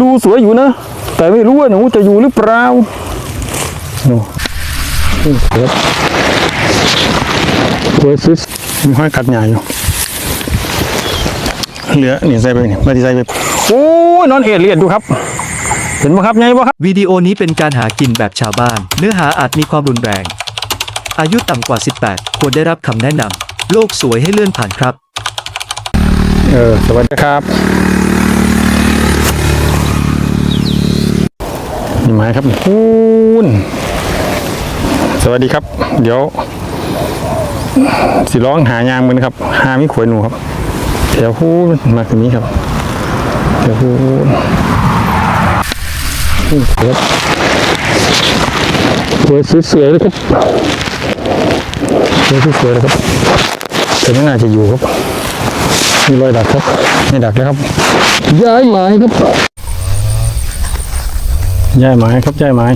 รูสวยอยู่นะ แต่ไม่รู้ว่าหนูจะอยู่หรือเปล่าโน่เปิดเปิดซิสมีห้อยกัดหยาอยู่เหลือนี่ใส่ไปนี่มาที่ใส่ไปโอ้ยนอนเอ็ดเลียดดูครับเห็นไหมครับไงบ่ครับวิดีโอนี้เป็นการหากินแบบชาวบ้าน เนื้อหาอาจมีความรุนแรง อายุต่ำกว่า 18 ควรได้รับคำแนะนำโลกสวยให้เลื่อนผ่านครับ เออ สวัสดีครับ ไม้ครับพูนสวัสดีครับ เดี๋ยว สิร้องหายางมือนครับ หามีขวยหนูครับแถวพูนมาตรงนี้ครับแถวพูนนี่ครับสวยสวยๆเลยครับสวยสวยๆเลยครับแต่ไม่น่าจะอยู่ครับมีรอยดักครับไม่ดักแล้วครับ ย้ายไม้ครับ ย้ายไม้ครับย้ายไม้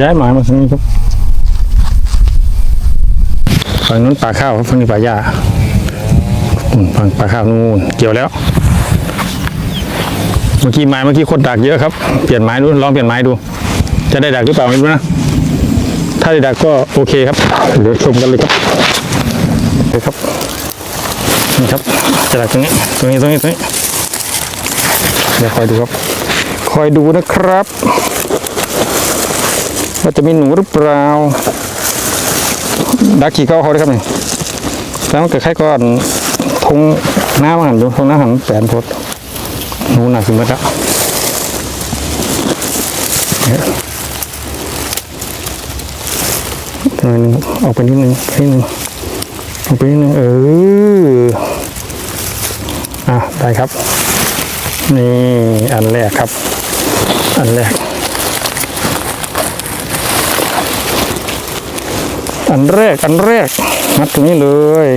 ย้ายไม้มาตรงนี้ครับฝั่งนู้นป่าข้าวครับฝั่งนี้ป่าหญ้าฝั่งป่าข้าวนู่นเกี่ยวแล้ว เมื่อกี้ไม้เมื่อกี้คนดักเยอะครับ เปลี่ยนไม้ดูลองเปลี่ยนไม้ดู จะได้ดักหรือเปล่าไม่รู้นะ ถ้าได้ดักก็โอเคครับ เดี๋ยวชมกันเลยครับเลยครับ นี่ครับจะดักตรงนี้ตรงนี้ตรงนี้ตรงนี้เดี๋ยวคอยดูครับคอยดูนะครับว่าจะมีหนูหรือเปล่าดักขี่เก้าเขาได้ครับนี่แล้วมันเกิดใครก่อนทงหน้าหันอยู่ทงหน้าหันแปนพดหนูหนักขึ้นมาแล้วเนี่หน่อยนึงออกไปนิดนึงนิดนึงออกไปนิดนึงเออ ได้ครับ นี่อันแรกครับ อันแรก อันแรกอันแรกมัดตรงนี้เลย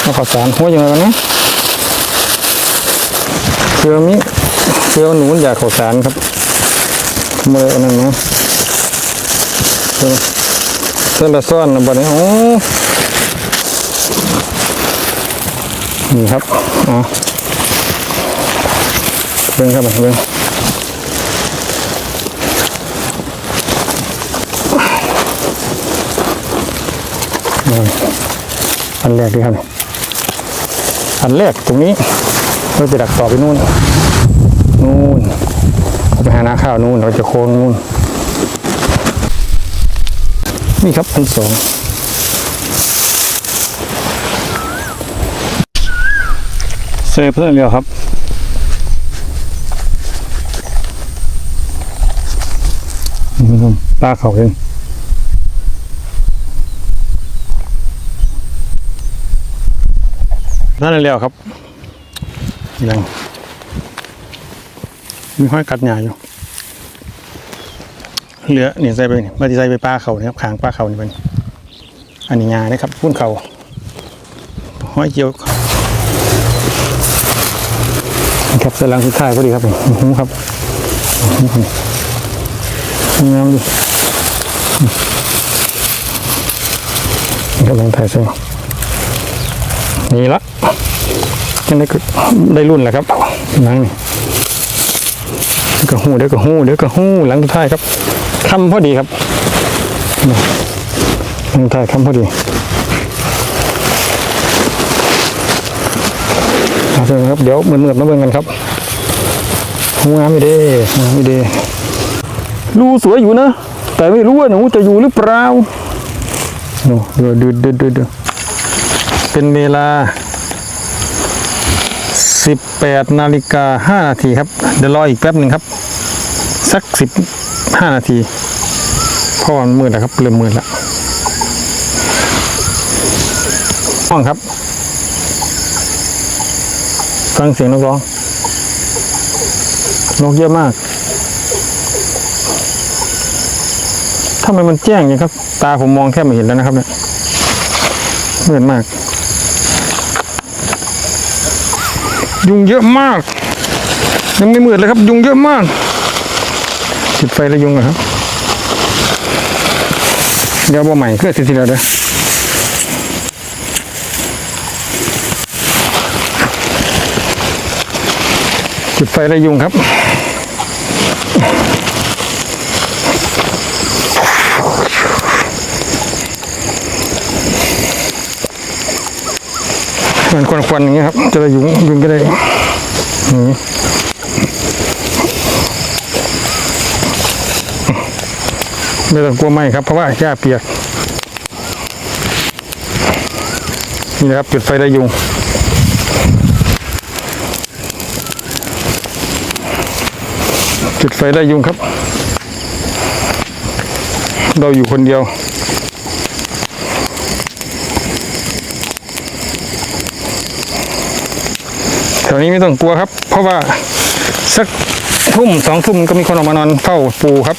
เอาข้าวสารหัวยังไงวะนนะเชื่อมิเชื่อหนูอยากข่าวสารครับเมื่อนั้นเนาะ เส้นละซ่อนนะบัดนี้โอ้นี่ครับอ๋อเบิ่งครับเบิ่งอันแรกดีครับ อันแรกตรงนี้เราไปดักต่อไปนู่น นู่นเอาไปหานาข้าวนู่นเราจะโค้งนู่น นี่ครับอันสองเซฟเพิ่มเดียวครับปลาเขาเองนั่นเร็วครับยังมีห้อยกัดหญ้าอยู่ เหลือเนี่ยใส่ไปนี่มาที่ใส่ไปป้าเขานี่ยครับขางป้าเขานี่เป็นอันนี้หญ้านะครับพุ่นเขาห้อยเกี่ยวนะครับสลังสุดท้ายพอดีครับนี่อื้อหูครับอื้อหืองามดิกำลังถ่ายเส้นนี่ละยังได้ก็ได้รุ่นแล้วครับหนังนี่เดี๋ยวก็หูเดี๋ยวก็หูเดี๋ยวก็หูหลังสุดท้ายครับ คำพอดีครับนี่หลังสุดท้ายคำพอดีเอาเถอะครับ เดี๋ยวเหมือนเหมือนมาเบิ่งกันครับหูงามไม่ดีงามไม่ดีรูสวยอยู่นะ แต่ไม่รู้ว่าหนูจะอยู่หรือเปล่าโน่เดือดเดือดเดือดเดือดเป็นเวลา 18นาฬิกา5นาทีครับ เดี๋ยวรออีกแป๊บหนึ่งครับ สัก 15นาทีเพราะมันมืดแล้วครับเริ่มมืดแล้วห้องครับฟังเสียงนกร้องนกเยอะมากทำไมมันแจ้งอย่างนี้ครับ ตาผมมองแทบไม่เห็นแล้วนะครับเนี่ยมืดมาก ยุงเยอะมาก ยังไม่มืดเลยครับ ยุงเยอะมาก ปิดไฟแล้วยุงเหรอครับ เดี๋ยวบ่ใหม่คือสิทีเดียวเด้อจุดไฟระยุงครับมันควันๆอย่างเงี้ยครับ จะระยุงยุงก็ได้อย่างนี้ ไม่ต้องกลัวไหมครับเพราะว่าหญ้าเปียก นี่นะครับจุดไฟระยุงจุดไฟระยุงครับ เราอยู่คนเดียวแถวนี้ไม่ต้องกลัวครับ เพราะว่าสักทุ่มสองทุ่มก็มีคนออกมานอนเฝ้าปูครับ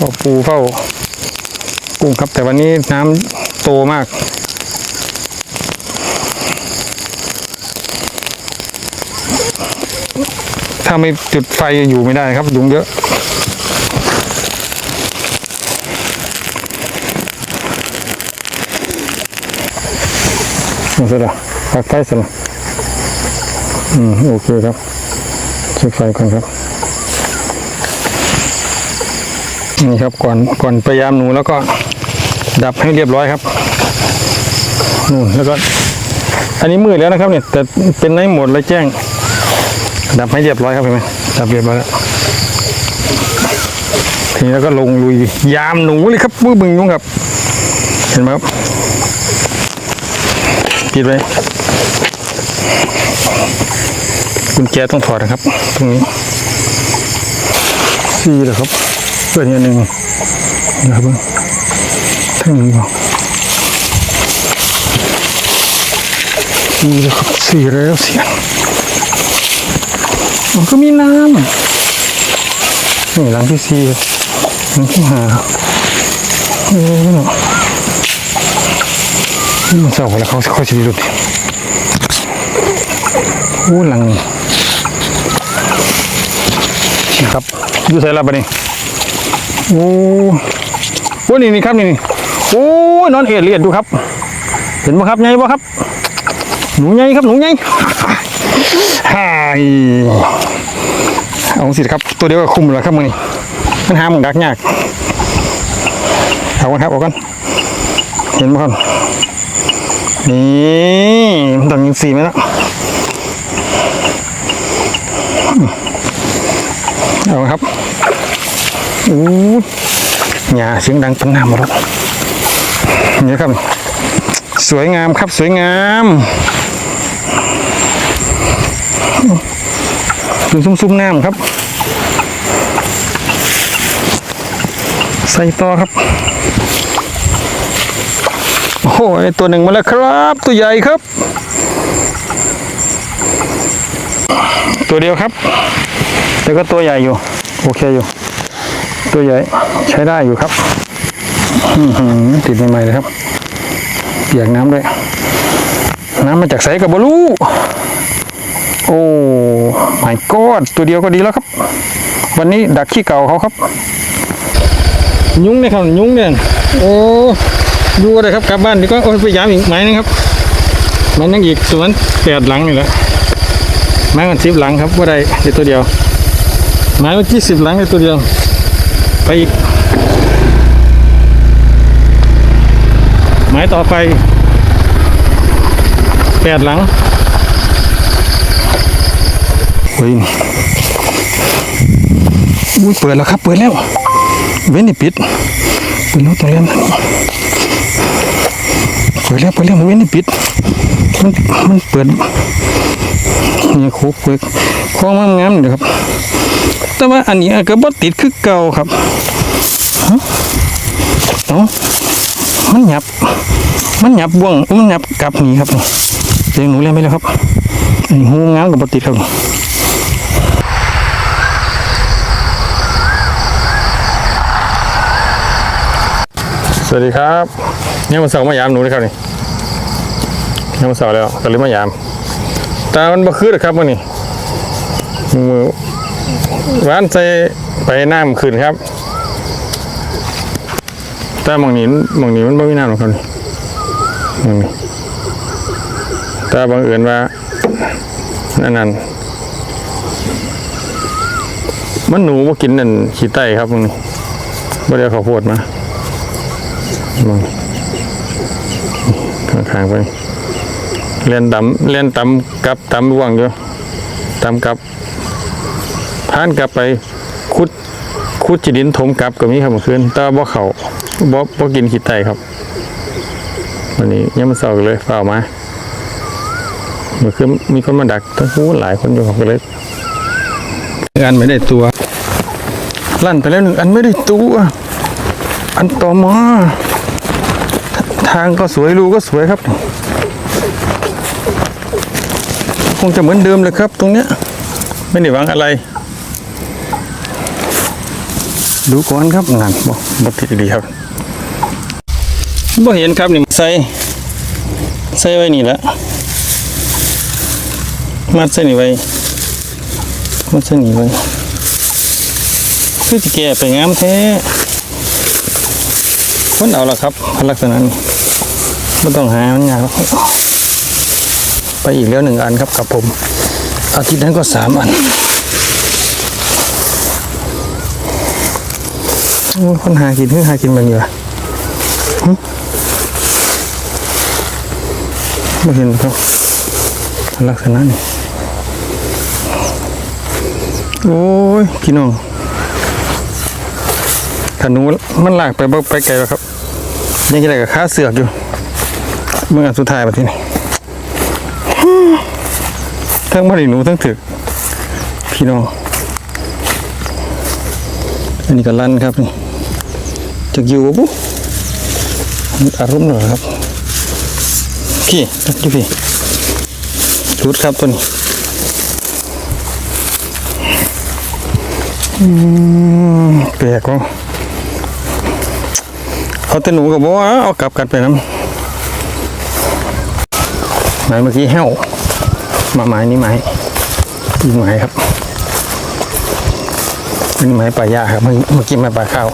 ฝ้าปูเฝ้ากุ้งครับ แต่วันนี้น้ำโตมาก ถ้าไม่จุดไฟอยู่ไม่ได้ครับ ยุงเยอะเสร็จแล้วปักไฟเสร็จแล้วอืม โอเคครับเช็คไฟก่อนครับ นี่ครับก่อนก่อนพยายามหนูแล้วก็ดับให้เรียบร้อยครับนู่นแล้วก็อันนี้มืดแล้วนะครับเนี่ยแต่เป็นในหมดเลยแจ้ง ดับให้เรียบร้อยครับเห็นไหมดับเรียบร้อยแล้วทีนี้แล้วก็ลงลุยยามหนูเลยครับมือบึงยุงครับ เห็นไหมครับปิดไว้กุญแจต้องถอดนะครับ ตรงนี้สี่แล้วครับ เปิดอย่างหนึ่งนะครับทั้งนี้บอกสี่ครับสี่แล้วเสียงมันก็มีน้ำนี่หลังที่สี่หลังที่ห้าเออเนาะนี่มันเศร้าแล้วเขาเขาชีวิตรุดโอ้หลังนี่นี่ครับอยู่ใส่ละปะนี่ โอ้โอ้นี่นี่ครับนี่นี่โอ้ยนอนเอดเลียดดูครับ เห็นไหมครับไงบ่ครับ หนูไงครับหนูไงฮ่ายเอาสิครับ ตัวเดียวก็คุมแล้วครับมือนี่มันหามึงดักยากเอากันครับเอากันเห็นไหมครับนี่มันต้องยิงสีไหมล่ะเอาครับ อู้หญ้าเสียงดังปันน้ำหมดแล้วนี่ครับ สวยงามครับสวยงามดูซุ่มๆน้ำครับ ใส่ต่อครับ โอ้โหตัวหนึ่งมาแล้วครับ ตัวใหญ่ครับ ตัวเดียวครับ แต่ก็ตัวใหญ่อยู่ โอเคอยู่ ตัวใหญ่ใช้ได้อยู่ครับติดใหม่ๆเลยครับเปียกน้ำด้วย น้ำมาจากใสกับบลูโอ้ my god ตัวเดียวก็ดีแล้วครับ วันนี้ดักขี้เก่าเขาครับ ยุ้งเนี่ยครับยุ้งเนี่ยโอ้ดูก็ได้ครับกลับบ้านดีกว่าโอ้ยไปย้ำอีกไม้นึงครับไม้นึงอีกส่วนแปดหลังนี่แหละไม้มันสิบหลังครับว่าได้เดี๋ยวตัวเดียวไม้มันยี่สิบหลังเดียวตัวเดียว ไปอีกไม้ต่อไปแปดหลังโอ้ยอุ้ยเปิดแล้วครับ เปิดแล้ว เว้นนี่ปิดเปิดแล้วตรงนี้เปิดแล้วเปิดแล้วเว้นนี่ปิด มันมันเปิดนี่โคกเปิดคล้องมันงามๆเดี๋ยวครับ แต่ว่าอันนี้ก็บ่ติดคือเก่าครับ เอ้ามันหยับ มันหยับบ่วง มันหยับกลับหนีครับนี่เสียงหนูเล่นไปแล้วครับหูงามกับบติดครับสวัสดีครับเนี่ยมันเสาร์มายามหนูเลยครับนี่เนี่ยมันเสาร์แล้วก็เลยมายามตามันบ่คืดครับวันนี้มือร้านใส่ไปน้ำขึ้นครับ แต่มองนี้มองนี้มันไม่มีน้ำหรอกครับมองนี้แต่บังเอิญว่านั่นนั่นมันหนูมากินนั่นขี้ไตครับมึงนี่บ่ได้เข้าวโพดมามึงข้างๆไปเลียนดำเลียนตำกับตำร่วงอยู่ตำกับผ่านกลับไปคุดคุดจิดินถมกลับก็มีครับเมื่อคืนแต่ว่าบ่เขา บ่บ่กินขี้ไตครับ วันนี้ยังมันเศร้าเลยเฝ่ามาเมื่อคืนมีคนมาดักทั้งคู่หลายคนอยู่ครับก็เลยอันไม่ได้ตัวลั่นไปแล้วหนึ่งอันไม่ได้ตัว อันต่อมาทางก็สวยรูก็สวยครับ คงจะเหมือนเดิมเลยครับ ตรงเนี้ย ไม่ได้หวังอะไร ดูก่อนครับงานบ่บ่ติดดีครับ บ่เห็นครับนี่ใส่ใส่ไว้นี่แหละมัดใส่นี่ไว้มัดใส่นี่ไว้คือสิแก่ไปงามแท้คนเอาละครับลักษณะนี้ไม่ต้องหามันยากไปอีกแล้วหนึ่งอันครับกับผม อาทิตย์นั้นก็สามอันคนหากินเพิ่งหากินมันอยู่อะหึ ไม่เห็นครับลักษณะนี้โอ้ยพี่น้องถนูมันลากไปบ่ไปไกลแล้วครับยังได้กับขาเสือกอยู่เมื่ออันสุดท้ายมาที่นี่ทั้งบ่ได้หนูทั้งถึกพี่น้องอันนี้ก็ลั่นครับนี่จะอยู่ปุ๊บอารมณ์เหรอครับ พี่ตัดอยู่พี่ชุดครับตัวนี้แปลกว่ะเอาแต่หนูกับบอกว่าเอากลับกันไปน้ำหมายเมื่อกี้แห้วมาไม้นี่ไม้อีกไม้ครับอันนี้ไม้ป่ายาครับเมื่อกี้ไม้ป่าข้าว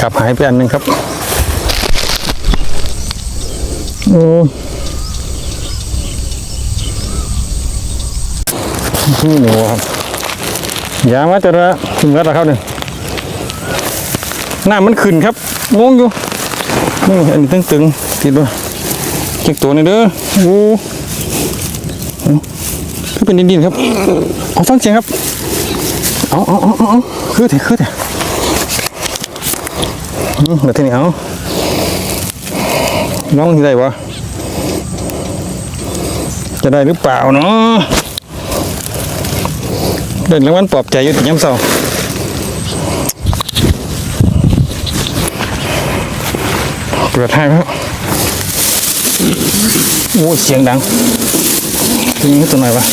กลับหายไปอันหนึ่งครับโอ้ นี่หนูครับยามาจะระถึงแล้วครับเนี่ยหน้ามันขึ้นครับงงอยู่นี่อันนี้ตึงๆติดด้วยเก็กตัวนี่เด้อโอ้คือเป็นดินๆครับเอาฟังเสียงครับเอาเอาเอาเอาคือเถอะคือเถอะอืมเดี๋ยวทีนี้เอาน้องที่ได้วะจะได้หรือเปล่าเนาะ เดินรางวัลปลอบใจอยู่ที่ย้ำเสาเปิดให้ครับโอ้เสียงดังทีนี้ตัวไหนวะ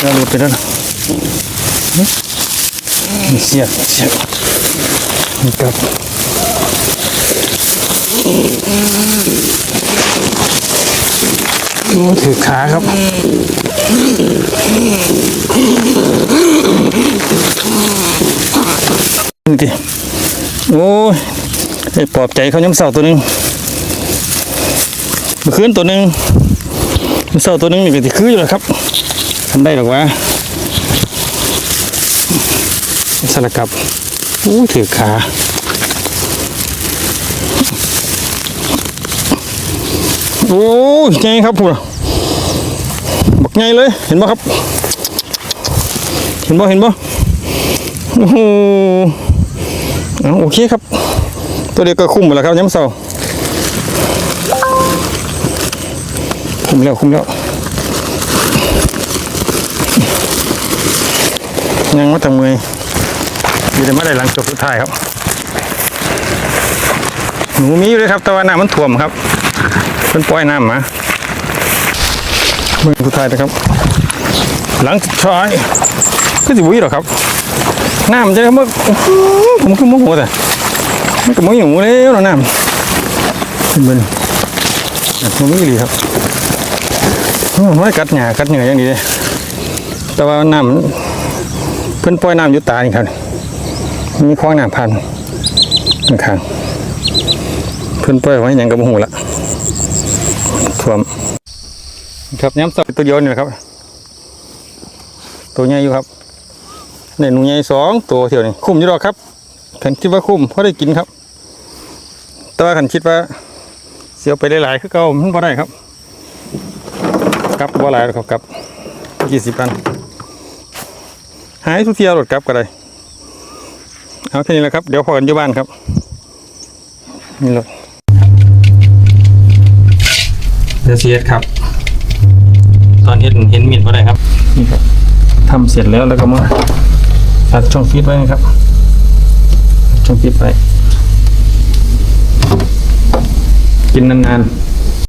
จะหลุดไปแล้วนะเสียเสียกับโอ้ถือขาครับ นี่ดิโอ้ยได้ปลอบใจเขาย้ำเสาตัวหนึงมือคืนตัวหนึงย้ำเสาตัวหนึงนี่ก็ที่คืออยู่แล้วครับทำได้หรอวะสลักกับอู้ถือขาโอ้ยไงครับพูดบัก ไงเลยเห็นบ่ครับ เห็นบ่เห็นบ่โอ้โหเอาโอเคครับ ตัวเดียวก็คุ้มหมดแล้วครับย้ำเสาคุ้มแล้วคุ้มแล้วยังมาทำมือยู่ในมาได้หลังจบสุดท้ายครับหนูมีอยู่เลยครับแต่ว่าน้ำมันท่วมครับเพิ่นปล่อยน้ำมา มือสุดท้ายนะครับ หลังสุดท้ายก็สิบุยหรอครับน้ำจะได้มาอื้อหือผมคือโมโหแต่ไมันก็ไม่อยู่แล้วเนาะน้ำเป็นเบิ้ลมันไม่ดีครับโอ้ยกัดหยากัดเหนื่อยอย่างดีเลยแต่ว่าน้ำเพิ่นปล่อยน้ำอยู่ตานี่ครับมีคลองน้ำพันข้างๆเพิ่นปล่อยไว้หยังกับหูละท่วม ครับย้ำสับตัวเดียวนี่แหละครับ ตัวใหญ่อยู่ครับเนี่ยหนูใหญ่สองตัวเที่ยวนี่คุ้มอยู่ดอกครับขันคิดว่าคุ้มเพราะได้กินครับ แต่ว่าขันคิดว่าเสียวไปหลายๆคือเก่ามันบ่ได้ครับกลับบ่หลายครับกลับยี่สิบปันหายทุกเที่ยวรถกลับก็ได้เอาแค่นี้แหละครับเดี๋ยวพอกันอยู่บ้านครับนี่รถเดี๋ยวเสียดครับ ตอนเห็นเห็นมิดบ่ได้ครับ นี่ครับทำเสร็จแล้วแล้วก็มาตัดช่องฟิตไว้นะครับ ช่องฟิตไปกินนานๆ